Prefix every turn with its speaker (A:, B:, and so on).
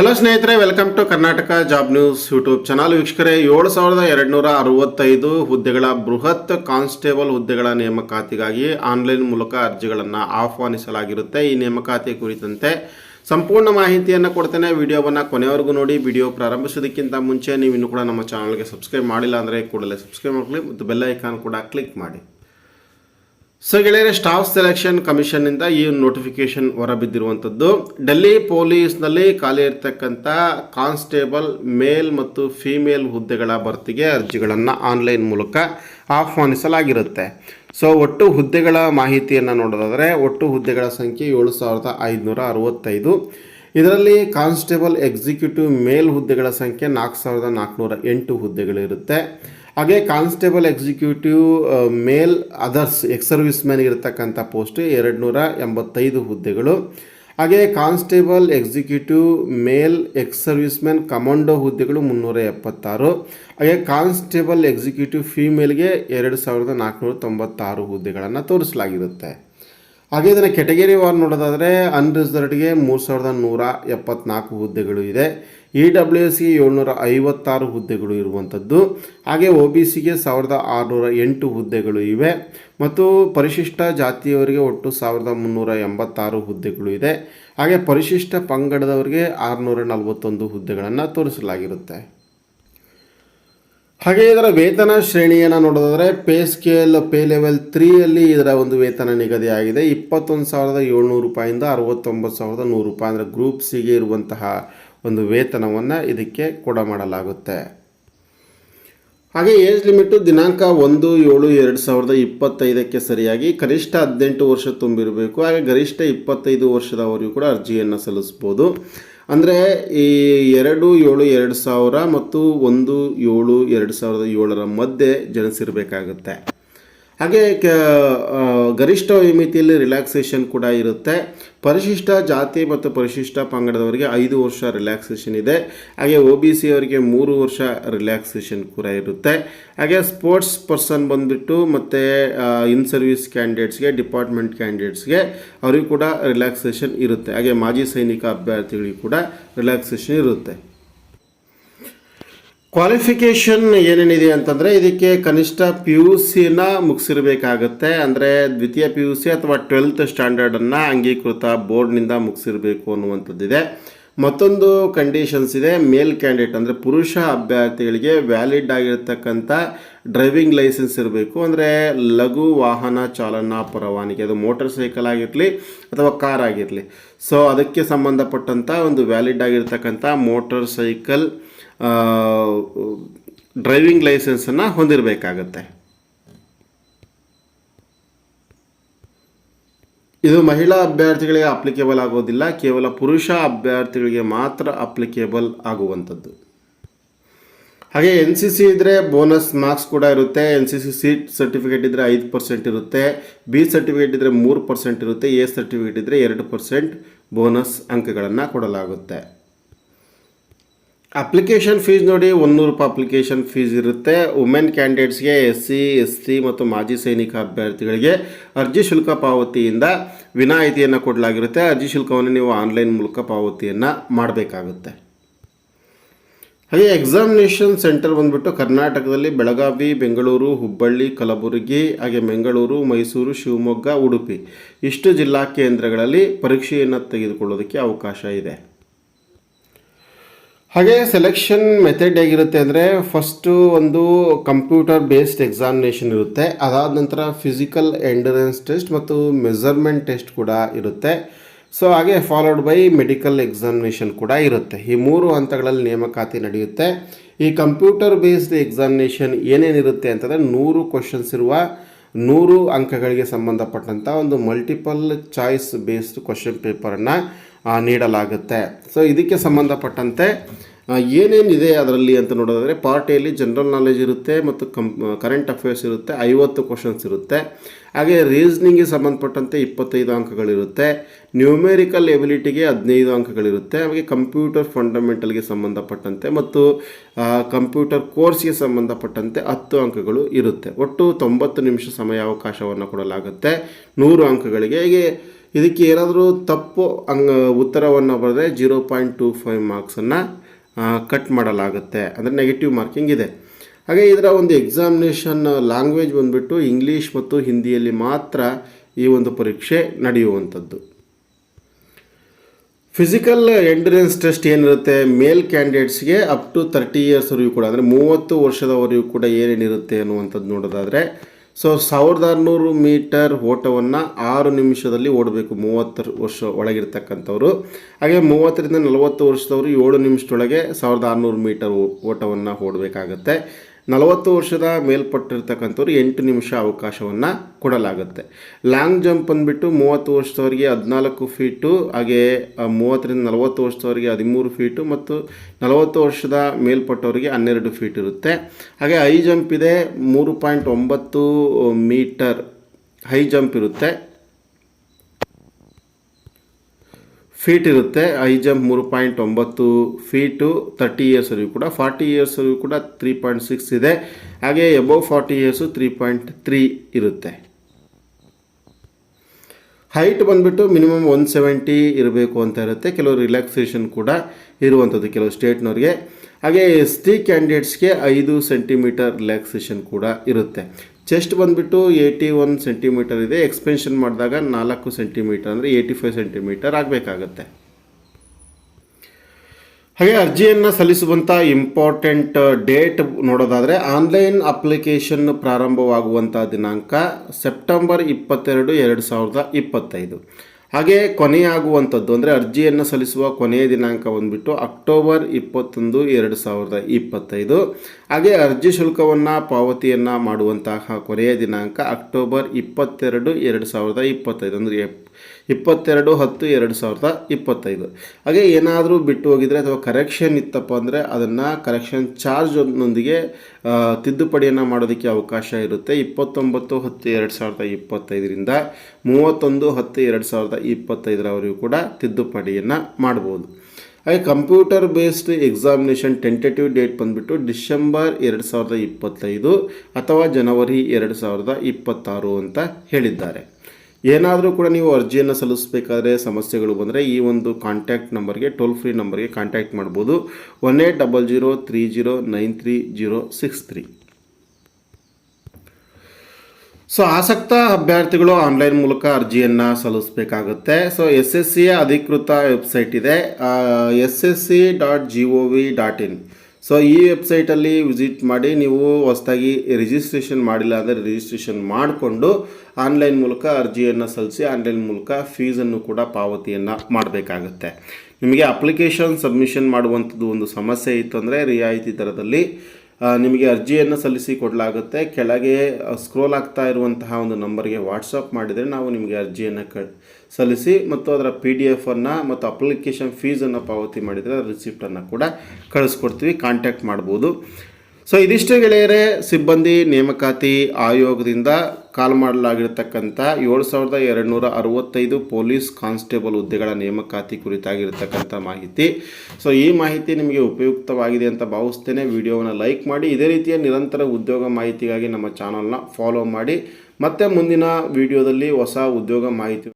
A: Hello ಸ್ನೇಹಿತರೆ welcome to Karnataka job news YouTube channel ವೀಕ್ಷಕರೇ, ಏಳು ಸಾವಿರದ ಎರಡುನೂರ ಅರವತ್ತೈದು ಹುದ್ದೆಗಳ ಬೃಹತ್ ಕಾನ್ಸ್ಟೇಬಲ್ ಹುದ್ದೆಗಳ ನೇಮಕಾತಿಗಾಗಿ ಆನ್ಲೈನ್ ಮೂಲಕ ಅರ್ಜಿಗಳನ್ನು ಆಹ್ವಾನಿಸಲಾಗಿರುತ್ತೆ. ಈ ನೇಮಕಾತಿ ಕುರಿತಂತೆ ಸಂಪೂರ್ಣ ಮಾಹಿತಿಯನ್ನು ಕೊಡ್ತೇನೆ. ವಿಡಿಯೋವನ್ನು ಕೊನೆವರೆಗೂ ನೋಡಿ. ವಿಡಿಯೋ ಪ್ರಾರಂಭಿಸೋದಕ್ಕಿಂತ ಮುಂಚೆ ನೀವು ಇನ್ನೂ ಕೂಡ ನಮ್ಮ ಚಾನಲ್ಗೆ ಸಬ್ಸ್ಕ್ರೈಬ್ ಮಾಡಿಲ್ಲ ಅಂದರೆ ಕೂಡಲೇ ಸಬ್ಸ್ಕ್ರೈಬ್ ಮಾಡ್ಕೊಳ್ಳಿ ಮತ್ತು ಬೆಲ್ ಐಕಾನ್ ಕೂಡ ಕ್ಲಿಕ್ ಮಾಡಿ. ಸೊ ಗೆಳೆಯರೆ ಸ್ಟಾಫ್ ಸೆಲೆಕ್ಷನ್ ಕಮಿಷನ್ನಿಂದ ಈ ನೋಟಿಫಿಕೇಶನ್ ಹೊರಬಿದ್ದಿರುವಂಥದ್ದು. ಡೆಲ್ಲಿ ಪೊಲೀಸ್ನಲ್ಲಿ ಖಾಲಿ ಇರ್ತಕ್ಕಂಥ ಕಾನ್ಸ್ಟೇಬಲ್ ಮೇಲ್ ಮತ್ತು ಫೀಮೇಲ್ ಹುದ್ದೆಗಳ ಭರ್ತಿಗೆ ಅರ್ಜಿಗಳನ್ನು ಆನ್ಲೈನ್ ಮೂಲಕ ಆಹ್ವಾನಿಸಲಾಗಿರುತ್ತೆ. ಸೊ ಒಟ್ಟು ಹುದ್ದೆಗಳ ಮಾಹಿತಿಯನ್ನು ನೋಡೋದಾದರೆ, ಒಟ್ಟು ಹುದ್ದೆಗಳ ಸಂಖ್ಯೆ ಏಳು ಸಾವಿರದ ಐದುನೂರ ಅರವತ್ತೈದು. ಇದರಲ್ಲಿ ಕಾನ್ಸ್ಟೇಬಲ್ ಎಕ್ಸಿಕ್ಯೂಟಿವ್ ಮೇಲ್ ಹುದ್ದೆಗಳ ಸಂಖ್ಯೆ ನಾಲ್ಕು ಸಾವಿರದ ನಾಲ್ಕುನೂರ ಎಂಟು ಹುದ್ದೆಗಳಿರುತ್ತೆ. ಹಾಗೆ constable executive male others, ex service man ಇರತಕ್ಕಂಥ ಪೋಸ್ಟ್ ಎರಡು ನೂರ ಎಂಬತ್ತೈದು ಹುದ್ದೆಗಳು. ಹಾಗೆ constable executive, male, ex service man commando ಹುದ್ದೆಗಳು ಮುನ್ನೂರ ಎಪ್ಪತ್ತಾರು. ಹಾಗೆ ಕಾನ್ಸ್ಟೇಬಲ್ ಎಕ್ಸಿಕ್ಯೂಟಿವ್ ಫೀಮೇಲ್ಗೆ ಎರಡು ಸಾವಿರದ ನಾಲ್ಕುನೂರ ತೊಂಬತ್ತಾರು ಹುದ್ದೆಗಳನ್ನು ತೋರಿಸಲಾಗಿರುತ್ತೆ. ಹಾಗೆ ಇದನ್ನು ಕೆಟಗರಿ ವಾರ್ ನೋಡೋದಾದರೆ, ಅನ್ರಿಸರ್ವ್ಡ್ಗೆ ಮೂರು ಸಾವಿರದ ನೂರ ಎಪ್ಪತ್ನಾಲ್ಕು ಹುದ್ದೆಗಳು ಇದೆ. ಇ ಡಬ್ಲ್ಯೂ ಎಸ್ಗೆ ಏಳ್ನೂರ ಐವತ್ತಾರು ಹುದ್ದೆಗಳು ಇರುವಂಥದ್ದು. ಹಾಗೆ ಒ ಬಿ ಸಿಗೆ ಸಾವಿರದ ಆರುನೂರ ಎಂಟು ಹುದ್ದೆಗಳು ಇವೆ. ಮತ್ತು ಪರಿಶಿಷ್ಟ ಜಾತಿಯವರಿಗೆ ಒಟ್ಟು ಸಾವಿರದ ಮುನ್ನೂರ ಎಂಬತ್ತಾರು ಹುದ್ದೆಗಳು ಇದೆ. ಹಾಗೆ ಪರಿಶಿಷ್ಟ ಪಂಗಡದವರಿಗೆ ಆರುನೂರ ನಲವತ್ತೊಂದು ಹುದ್ದೆಗಳನ್ನು ತೋರಿಸಲಾಗಿರುತ್ತೆ. ಹಾಗೆ ಇದರ ವೇತನ ಶ್ರೇಣಿಯನ್ನು ನೋಡೋದಾದರೆ, ಪೇ ಸ್ಕೇಲ್, ಪೇ ಲೆವೆಲ್ ತ್ರೀಯಲ್ಲಿ ಇದರ ಒಂದು ವೇತನ ನಿಗದಿಯಾಗಿದೆ ಇಪ್ಪತ್ತೊಂದು ಸಾವಿರದ ಏಳ್ನೂರು ರೂಪಾಯಿಂದ ಅರವತ್ತೊಂಬತ್ತು ಸಾವಿರದ ನೂರು ರೂಪಾಯಿ ಅಂದರೆ ಗ್ರೂಪ್ ಸಿಗೆ ಇರುವಂತಹ ಒಂದು ವೇತನವನ್ನು ಇದಕ್ಕೆ ಕೂಡ ಮಾಡಲಾಗುತ್ತೆ. ಹಾಗೆ ಏಜ್ ಲಿಮಿಟು ದಿನಾಂಕ ಒಂದು ಏಳು ಎರಡು ಸಾವಿರದ ಇಪ್ಪತ್ತೈದಕ್ಕೆ ಸರಿಯಾಗಿ ಕನಿಷ್ಠ ಹದಿನೆಂಟು ವರ್ಷ ತುಂಬಿರಬೇಕು. ಹಾಗೆ ಗರಿಷ್ಠ ಇಪ್ಪತ್ತೈದು ವರ್ಷದವರೆಗೂ ಕೂಡ ಅರ್ಜಿಯನ್ನು ಸಲ್ಲಿಸ್ಬೋದು. ಅಂದರೆ ಈ ಎರಡು ಏಳು ಎರಡು ಸಾವಿರ ಮತ್ತು ಒಂದು ಏಳು ಎರಡು ಸಾವಿರದ ಏಳರ ಮಧ್ಯೆ ಜನಿಸಿರಬೇಕಾಗುತ್ತೆ. ಹಾಗೆ ಗರಿಷ್ಠ ಮಿತಿಯಲ್ಲಿ ರಿಲ್ಯಾಕ್ಸೇಷನ್ ಕೂಡ ಇರುತ್ತೆ. ಪರಿಶಿಷ್ಟ ಜಾತಿ ಮತ್ತು ಪರಿಶಿಷ್ಟ ಪಂಗಡದವರಿಗೆ ಐದು ವರ್ಷ ರಿಲ್ಯಾಕ್ಸೇಷನ್ ಇದೆ. ಹಾಗೆ ಒ ಬಿ ಸಿ ಅವರಿಗೆ ಮೂರು ವರ್ಷ ರಿಲ್ಯಾಕ್ಸೇಷನ್ ಕೂಡ ಇರುತ್ತೆ. ಹಾಗೆ ಸ್ಪೋರ್ಟ್ಸ್ ಪರ್ಸನ್ ಬಂದುಬಿಟ್ಟು ಮತ್ತು ಇನ್ ಸರ್ವಿಸ್ ಕ್ಯಾಂಡಿಡೇಟ್ಸ್ಗೆ ಡಿಪಾರ್ಟ್ಮೆಂಟ್ ಕ್ಯಾಂಡಿಡೇಟ್ಸ್ಗೆ ಅವರಿಗೂ ಕೂಡ ರಿಲ್ಯಾಕ್ಸೇಷನ್ ಇರುತ್ತೆ. ಹಾಗೆ ಮಾಜಿ ಸೈನಿಕ ಅಭ್ಯರ್ಥಿಗಳಿಗೂ ಕೂಡ ರಿಲ್ಯಾಕ್ಸೇಷನ್ ಇರುತ್ತೆ. ಕ್ವಾಲಿಫಿಕೇಷನ್ ಏನೇನಿದೆ ಅಂತಂದರೆ ಇದಕ್ಕೆ ಕನಿಷ್ಠ ಪಿ ಯು ಸಿನ ಮುಗಿಸಿರಬೇಕಾಗತ್ತೆ. ಅಂದರೆ ದ್ವಿತೀಯ ಪಿ ಯು ಸಿ ಅಥವಾ ಟ್ವೆಲ್ತ್ ಸ್ಟ್ಯಾಂಡರ್ಡನ್ನು ಅಂಗೀಕೃತ ಬೋರ್ಡ್ನಿಂದ ಮುಗಿಸಿರಬೇಕು ಅನ್ನುವಂಥದ್ದಿದೆ. ಮತ್ತೊಂದು ಕಂಡೀಷನ್ಸ್ ಇದೆ. ಮೇಲ್ ಕ್ಯಾಂಡಿಡೇಟ್ ಅಂದರೆ ಪುರುಷ ಅಭ್ಯರ್ಥಿಗಳಿಗೆ ವ್ಯಾಲಿಡ್ ಆಗಿರ್ತಕ್ಕಂಥ ಡ್ರೈವಿಂಗ್ ಲೈಸೆನ್ಸ್ ಇರಬೇಕು ಅಂದರೆ ಲಘು ವಾಹನ ಚಾಲನಾ ಪರವಾನಗಿ, ಅದು ಮೋಟರ್ ಸೈಕಲ್ ಆಗಿರಲಿ ಅಥವಾ ಕಾರ್ ಆಗಿರಲಿ. ಸೊ ಅದಕ್ಕೆ ಸಂಬಂಧಪಟ್ಟಂಥ ಒಂದು ವ್ಯಾಲಿಡ್ ಆಗಿರ್ತಕ್ಕಂಥ ಮೋಟರ್ ಸೈಕಲ್ ಡ್ರೈವಿಂಗ್ ಲೈಸೆನ್ಸನ್ನು ಹೊಂದಿರಬೇಕಾಗತ್ತೆ. ಇದು ಮಹಿಳಾ ಅಭ್ಯರ್ಥಿಗಳಿಗೆ ಅಪ್ಲಿಕೇಬಲ್ ಆಗೋದಿಲ್ಲ, ಕೇವಲ ಪುರುಷ ಅಭ್ಯರ್ಥಿಗಳಿಗೆ ಮಾತ್ರ ಅಪ್ಲಿಕೇಬಲ್ ಆಗುವಂಥದ್ದು. ಹಾಗೆ ಎನ್ ಸಿ ಸಿ ಇದ್ದರೆ ಬೋನಸ್ ಮಾರ್ಕ್ಸ್ ಕೂಡ ಇರುತ್ತೆ. N C C seat certificate ಇದ್ದರೆ ಐದು ಪರ್ಸೆಂಟ್ ಇರುತ್ತೆ. ಬಿ ಸರ್ಟಿಫಿಕೇಟ್ ಇದ್ದರೆ ಮೂರು ಪರ್ಸೆಂಟ್ ಇರುತ್ತೆ. ಎ ಸರ್ಟಿಫಿಕೇಟ್ ಇದ್ದರೆ ಎರಡು ಪರ್ಸೆಂಟ್ ಬೋನಸ್ ಅಂಕಗಳನ್ನು ಕೊಡಲಾಗುತ್ತೆ. ಅಪ್ಲಿಕೇಶನ್ ಫೀಸ್ ನೋಡಿ ಒಂದೂರು ರೂಪಾಯಿ ಅಪ್ಲಿಕೇಶನ್ ಫೀಸ್ ಇರುತ್ತೆ. ವುಮೆನ್ ಕ್ಯಾಂಡಿಡೇಟ್ಸ್ಗೆ ಎಸ್ ಸಿ ಎಸ್ ಸಿ ಮತ್ತು ಮಾಜಿ ಸೈನಿಕ ಅಭ್ಯರ್ಥಿಗಳಿಗೆ ಅರ್ಜಿ ಶುಲ್ಕ ಪಾವತಿಯಿಂದ ವಿನಾಯಿತಿಯನ್ನು ಕೊಡಲಾಗಿರುತ್ತೆ. ಅರ್ಜಿ ಶುಲ್ಕವನ್ನು ನೀವು ಆನ್ಲೈನ್ ಮೂಲಕ ಪಾವತಿಯನ್ನು ಮಾಡಬೇಕಾಗುತ್ತೆ. ಹಾಗೆ ಎಕ್ಸಾಮಿನೇಷನ್ ಸೆಂಟರ್ ಬಂದುಬಿಟ್ಟು ಕರ್ನಾಟಕದಲ್ಲಿ ಬೆಳಗಾವಿ, ಬೆಂಗಳೂರು, ಹುಬ್ಬಳ್ಳಿ, ಕಲಬುರಗಿ, ಹಾಗೆ ಮಂಗಳೂರು, ಮೈಸೂರು, ಶಿವಮೊಗ್ಗ, ಉಡುಪಿ. ಇಷ್ಟು ಜಿಲ್ಲಾ ಕೇಂದ್ರಗಳಲ್ಲಿ ಪರೀಕ್ಷೆಯನ್ನು ತೆಗೆದುಕೊಳ್ಳೋದಕ್ಕೆ ಅವಕಾಶ ಇದೆ. ಹಾಗೆ ಸೆಲೆಕ್ಷನ್ ಮೆಥಡ್ ಹೇಗಿರುತ್ತೆ ಅಂದರೆ ಫಸ್ಟು ಒಂದು ಕಂಪ್ಯೂಟರ್ ಬೇಸ್ಡ್ ಎಕ್ಸಾಮಿನೇಷನ್ ಇರುತ್ತೆ. ಅದಾದ ನಂತರ ಫಿಸಿಕಲ್ ಎಂಡರೆನ್ಸ್ ಟೆಸ್ಟ್ ಮತ್ತು ಮೆಜರ್ಮೆಂಟ್ ಟೆಸ್ಟ್ ಕೂಡ ಇರುತ್ತೆ. ಸೊ ಹಾಗೆ ಫಾಲೋಡ್ ಬೈ ಮೆಡಿಕಲ್ ಎಕ್ಸಾಮಿನೇಷನ್ ಕೂಡ ಇರುತ್ತೆ. ಈ ಮೂರು ಹಂತಗಳಲ್ಲಿ ನೇಮಕಾತಿ ನಡೆಯುತ್ತೆ. ಈ ಕಂಪ್ಯೂಟರ್ ಬೇಸ್ಡ್ ಎಕ್ಸಾಮಿನೇಷನ್ ಏನೇನಿರುತ್ತೆ ಅಂತಂದರೆ ನೂರು ಕ್ವಶನ್ಸ್ ಇರುವ ನೂರು ಅಂಕಗಳಿಗೆ ಸಂಬಂಧಪಟ್ಟಂಥ ಒಂದು ಮಲ್ಟಿಪಲ್ ಚಾಯ್ಸ್ ಬೇಸ್ಡ್ ಕ್ವಶನ್ ಪೇಪರನ್ನು ನೀಡಲಾಗುತ್ತೆ. ಸೊ ಇದಕ್ಕೆ ಸಂಬಂಧಪಟ್ಟಂತೆ ಏನೇನಿದೆ ಅದರಲ್ಲಿ ಅಂತ ನೋಡೋದಾದರೆ ಪಾರ್ಟಿಯಲ್ಲಿ ಜನರಲ್ ನಾಲೆಜ್ ಇರುತ್ತೆ ಮತ್ತು ಕಂ ಕರೆಂಟ್ ಅಫೇರ್ಸ್ ಇರುತ್ತೆ, ಐವತ್ತು ಕ್ವಶನ್ಸ್ ಇರುತ್ತೆ. ಹಾಗೆ ರೀಸ್ನಿಂಗ್ಗೆ ಸಂಬಂಧಪಟ್ಟಂತೆ ಇಪ್ಪತ್ತೈದು ಅಂಕಗಳಿರುತ್ತೆ. ನ್ಯೂಮೆರಿಕಲ್ ಎಬಿಲಿಟಿಗೆ ಹದಿನೈದು ಅಂಕಗಳಿರುತ್ತೆ. ಹಾಗೆ ಕಂಪ್ಯೂಟರ್ ಫಂಡಮೆಂಟಲ್ಗೆ ಸಂಬಂಧಪಟ್ಟಂತೆ ಮತ್ತು ಕಂಪ್ಯೂಟರ್ ಕೋರ್ಸ್ಗೆ ಸಂಬಂಧಪಟ್ಟಂತೆ ಹತ್ತು ಅಂಕಗಳು ಇರುತ್ತೆ. ಒಟ್ಟು ತೊಂಬತ್ತು ನಿಮಿಷ ಸಮಯಾವಕಾಶವನ್ನು ಕೊಡಲಾಗುತ್ತೆ ನೂರು ಅಂಕಗಳಿಗೆ. ಹೀಗೆ ಇದಕ್ಕೆ ಏನಾದರೂ ತಪ್ಪು ಅಂಗ, ಉತ್ತರವನ್ನು ಬರೆದ್ರೆ ಜೀರೋ ಪಾಯಿಂಟ್ ಟೂ ಫೈವ್ ಮಾರ್ಕ್ಸನ್ನು ಕಟ್ ಮಾಡಲಾಗುತ್ತೆ. ಅಂದರೆ ನೆಗೆಟಿವ್ ಮಾರ್ಕಿಂಗ್ ಇದೆ. ಹಾಗೆ ಇದರ ಒಂದು ಎಕ್ಸಾಮಿನೇಷನ್ ಲ್ಯಾಂಗ್ವೇಜ್ ಬಂದುಬಿಟ್ಟು ಇಂಗ್ಲೀಷ್ ಮತ್ತು ಹಿಂದಿಯಲ್ಲಿ ಮಾತ್ರ ಈ ಒಂದು ಪರೀಕ್ಷೆ ನಡೆಯುವಂಥದ್ದು. ಫಿಸಿಕಲ್ ಎಂಡ್ಯೂರೆನ್ಸ್ ಟೆಸ್ಟ್ ಏನಿರುತ್ತೆ? ಮೇಲ್ ಕ್ಯಾಂಡಿಡೇಟ್ಸ್ಗೆ ಅಪ್ ಟು ತರ್ಟಿ ಇಯರ್ಸ್ವರೆಗೂ ಕೂಡ, ಅಂದರೆ ಮೂವತ್ತು ವರ್ಷದವರೆಗೂ ಕೂಡ ಏನೇನಿರುತ್ತೆ ಅನ್ನುವಂಥದ್ದು ನೋಡೋದಾದರೆ ಸೊ ಸಾವಿರದ ಆರುನೂರು ಮೀಟರ್ ಓಟವನ್ನು ಆರು ನಿಮಿಷದಲ್ಲಿ ಓಡಬೇಕು. ಮೂವತ್ತು ವರ್ಷ ಒಳಗಿರ್ತಕ್ಕಂಥವ್ರು. ಹಾಗೆ ಮೂವತ್ತರಿಂದ ನಲವತ್ತು ವರ್ಷದವರು ಏಳು ನಿಮಿಷದೊಳಗೆ ಸಾವಿರದ ಆರುನೂರು ಮೀಟರ್ ಓಟವನ್ನು ಓಡಬೇಕಾಗತ್ತೆ. ನಲವತ್ತು ವರ್ಷದ ಮೇಲ್ಪಟ್ಟಿರ್ತಕ್ಕಂಥವ್ರು ಎಂಟು ನಿಮಿಷ ಅವಕಾಶವನ್ನು ಕೊಡಲಾಗುತ್ತೆ. ಲಾಂಗ್ ಜಂಪ್ ಅಂದ್ಬಿಟ್ಟು ಮೂವತ್ತು ವರ್ಷದವರಿಗೆ ಹದಿನಾಲ್ಕು ಫೀಟು ಹಾಗೆ ಮೂವತ್ತರಿಂದ ನಲವತ್ತು ವರ್ಷದವರಿಗೆ ಹದಿಮೂರು ಫೀಟು ಮತ್ತು ನಲವತ್ತು ವರ್ಷದ ಮೇಲ್ಪಟ್ಟವರಿಗೆ ಹನ್ನೆರಡು ಫೀಟ್ ಇರುತ್ತೆ. ಹಾಗೆ ಹೈ ಜಂಪ್ ಇದೆ, ಮೂರು ಪಾಯಿಂಟ್ ಒಂಬತ್ತು ಮೀಟರ್ ಹೈ ಜಂಪ್ ಇರುತ್ತೆ. ಫೀಟ್ ಇರುತ್ತೆ. ಐ ಜಂಪ್ ಮೂರು ಪಾಯಿಂಟ್ ಒಂಬತ್ತು ಫೀಟು ತರ್ಟಿ ಇಯರ್ಸ್ವರೆಗೂ ಕೂಡ. ಫಾರ್ಟಿ ಇಯರ್ಸ್ವರೆಗೂ ಕೂಡ ತ್ರೀ ಪಾಯಿಂಟ್ ಸಿಕ್ಸ್ ಇದೆ. ಹಾಗೆ above forty years three point three ಇರುತ್ತೆ. ಹೈಟ್ ಬಂದುಬಿಟ್ಟು ಮಿನಿಮಮ್ ಒನ್ ಸೆವೆಂಟಿ ಇರಬೇಕು ಅಂತ ಇರುತ್ತೆ. ಕೆಲವು ರಿಲ್ಯಾಕ್ಸೇಷನ್ ಕೂಡ ಇರುವಂಥದ್ದು ಕೆಲವು ಸ್ಟೇಟ್ನವ್ರಿಗೆ ಹಾಗೆ ಎಸ್ ಟಿ ಕ್ಯಾಂಡಿಡೇಟ್ಸ್ಗೆ ಐದು ಸೆಂಟಿಮೀಟರ್ ರಿಲ್ಯಾಕ್ಸೇಷನ್ ಕೂಡ ಇರುತ್ತೆ. ಚೆಸ್ಟ್ ಬಂದುಬಿಟ್ಟು ಏಯ್ಟಿ ಒನ್ ಸೆಂಟಿಮೀಟರ್ ಇದೆ. ಎಕ್ಸ್ಪೆನ್ಷನ್ ಮಾಡಿದಾಗ ನಾಲ್ಕು ಸೆಂಟಿಮೀಟರ್ ಅಂದರೆ ಏಯ್ಟಿ ಫೈವ್ ಸೆಂಟಿಮೀಟರ್ ಆಗಬೇಕಾಗತ್ತೆ. ಹಾಗೆ ಅರ್ಜಿಯನ್ನು ಸಲ್ಲಿಸುವಂಥ ಇಂಪಾರ್ಟೆಂಟ್ ಡೇಟ್ ನೋಡೋದಾದರೆ ಆನ್ಲೈನ್ ಅಪ್ಲಿಕೇಶನ್ ಪ್ರಾರಂಭವಾಗುವಂಥ ದಿನಾಂಕ ಸೆಪ್ಟೆಂಬರ್ ಇಪ್ಪತ್ತೆರಡು, ಎರಡು ಸಾವಿರದ ಇಪ್ಪತ್ತೈದು. ಹಾಗೆ ಕೊನೆಯಾಗುವಂಥದ್ದು ಅಂದರೆ ಅರ್ಜಿಯನ್ನು ಸಲ್ಲಿಸುವ ಕೊನೆಯ ದಿನಾಂಕ ಬಂದುಬಿಟ್ಟು ಅಕ್ಟೋಬರ್ ಇಪ್ಪತ್ತೊಂದು ಎರಡು ಸಾವಿರದ ಇಪ್ಪತ್ತೈದು. ಹಾಗೆ ಅರ್ಜಿ ಶುಲ್ಕವನ್ನು, ಪಾವತಿಯನ್ನು ಮಾಡುವಂತಹ ಕೊನೆಯ ದಿನಾಂಕ ಅಕ್ಟೋಬರ್ ಇಪ್ಪತ್ತೆರಡು ಎರಡು ಸಾವಿರದ ಇಪ್ಪತ್ತೈದು. ಅಂದರೆ ಇಪ್ಪತ್ತೆರಡು ಹತ್ತು ಎರಡು ಸಾವಿರದ ಇಪ್ಪತ್ತೈದು. ಹಾಗೆ ಏನಾದರೂ ಬಿಟ್ಟು ಹೋಗಿದರೆ ಅಥವಾ ಕರೆಕ್ಷನ್ ಇತ್ತಪ್ಪ ಅಂದರೆ ಅದನ್ನು ಕರೆಕ್ಷನ್ ಚಾರ್ಜ್ನೊಂದಿಗೆ ತಿದ್ದುಪಡಿಯನ್ನು ಮಾಡೋದಕ್ಕೆ ಅವಕಾಶ ಇರುತ್ತೆ. ಇಪ್ಪತ್ತೊಂಬತ್ತು ಹತ್ತು ಎರಡು ಸಾವಿರದ ಇಪ್ಪತ್ತೈದರಿಂದ ಮೂವತ್ತೊಂದು ಹತ್ತು ಎರಡು ಸಾವಿರದ ಇಪ್ಪತ್ತೈದರವರೆಗೂ ಕೂಡ ತಿದ್ದುಪಡಿಯನ್ನು ಮಾಡ್ಬೋದು. ಹಾಗೆ computer based examination tentative date ಬಂದುಬಿಟ್ಟು ಡಿಸೆಂಬರ್ ಎರಡು ಸಾವಿರದ ಇಪ್ಪತ್ತೈದು ಅಥವಾ ಜನವರಿ ಎರಡು ಸಾವಿರದ ಇಪ್ಪತ್ತಾರು ಅಂತ ಹೇಳಿದ್ದಾರೆ. ಏನಾದರೂ ಕೂಡ ನೀವು ಅರ್ಜಿಯನ್ನು ಸಲ್ಲಿಸಬೇಕಾದ್ರೆ ಸಮಸ್ಯೆಗಳು ಬಂದರೆ ಈ ಒಂದು ಕಾಂಟ್ಯಾಕ್ಟ್ ನಂಬರ್ಗೆ ಟೋಲ್ ಫ್ರೀ ನಂಬರ್ಗೆ ಕಾಂಟ್ಯಾಕ್ಟ್ ಮಾಡ್ಬೋದು. One eight double zero three zero nine three zero six three so ಆಸಕ್ತ ಅಭ್ಯರ್ಥಿಗಳು ಆನ್ಲೈನ್ ಮೂಲಕ ಅರ್ಜಿಯನ್ನು ಸಲ್ಲಿಸಬೇಕಾಗುತ್ತೆ. ಸೊ ಎಸ್ ಎಸ್ ಸಿಯ ಅಧಿಕೃತ ವೆಬ್ಸೈಟ್ ಇದೆ. S S C dot G O V dot in so ಈ ವೆಬ್ಸೈಟಲ್ಲಿ ವಿಸಿಟ್ ಮಾಡಿ ನೀವು ಹೊಸದಾಗಿ ರಿಜಿಸ್ಟ್ರೇಷನ್ ಮಾಡಿಲ್ಲ ಅಂದರೆ ರಿಜಿಸ್ಟ್ರೇಷನ್ ಮಾಡಿಕೊಂಡು ಆನ್ಲೈನ್ ಮೂಲಕ ಅರ್ಜಿಯನ್ನು ಸಲ್ಲಿಸಿ ಆನ್ಲೈನ್ ಮೂಲಕ ಫೀಸನ್ನು ಕೂಡ ಪಾವತಿಯನ್ನು ಮಾಡಬೇಕಾಗುತ್ತೆ. ನಿಮಗೆ ಅಪ್ಲಿಕೇಶನ್ ಸಬ್ಮಿಷನ್ ಮಾಡುವಂಥದ್ದು ಒಂದು ಸಮಸ್ಯೆ ಇತ್ತು ಅಂದರೆ ರಿಯಾಯಿತಿ ದರದಲ್ಲಿ ನಿಮಗೆ ಅರ್ಜಿಯನ್ನು ಸಲ್ಲಿಸಿ ಕೊಡಲಾಗುತ್ತೆ. ಕೆಳಗೆ ಸ್ಕ್ರೋಲ್ ಆಗ್ತಾ ಇರುವಂತಹ ಒಂದು ನಂಬರ್ಗೆ ವಾಟ್ಸಪ್ ಮಾಡಿದರೆ ನಾವು ನಿಮಗೆ ಅರ್ಜಿಯನ್ನು ಕ, ಸಲ್ಲಿಸಿ ಮತ್ತು ಅದರ ಪಿ ಡಿ ಎಫನ್ನು ಮತ್ತು ಅಪ್ಲಿಕೇಶನ್ ಫೀಸನ್ನು ಪಾವತಿ ಮಾಡಿದರೆ ರಿಸಿಪ್ಟನ್ನು ಕೂಡ ಕಳಿಸ್ಕೊಡ್ತೀವಿ ಕಾಂಟ್ಯಾಕ್ಟ್ ಮಾಡ್ಬೋದು. ಸೊ ಇದಿಷ್ಟು ಗೆಳೆಯರೇ, ಸಿಬ್ಬಂದಿ ನೇಮಕಾತಿ ಆಯೋಗದಿಂದ ಕಾಲ್ ಮಾಡಲಾಗಿರ್ತಕ್ಕಂಥ ಏಳು ಸಾವಿರದ ಎರಡುನೂರ ಅರವತ್ತೈದು ಪೊಲೀಸ್ ಕಾನ್ಸ್ಟೇಬಲ್ ಹುದ್ದೆಗಳ ನೇಮಕಾತಿ ಕುರಿತಾಗಿರ್ತಕ್ಕಂಥ ಮಾಹಿತಿ. ಸೊ ಈ ಮಾಹಿತಿ ನಿಮಗೆ ಉಪಯುಕ್ತವಾಗಿದೆ ಅಂತ ಭಾವಿಸ್ತೇನೆ. ವಿಡಿಯೋವನ್ನು ಲೈಕ್ ಮಾಡಿ, ಇದೇ ರೀತಿಯ ನಿರಂತರ ಉದ್ಯೋಗ ಮಾಹಿತಿಗಾಗಿ ನಮ್ಮ ಚಾನಲ್ನ ಫಾಲೋ ಮಾಡಿ. ಮತ್ತೆ ಮುಂದಿನ ವಿಡಿಯೋದಲ್ಲಿ ಹೊಸ ಉದ್ಯೋಗ ಮಾಹಿತಿ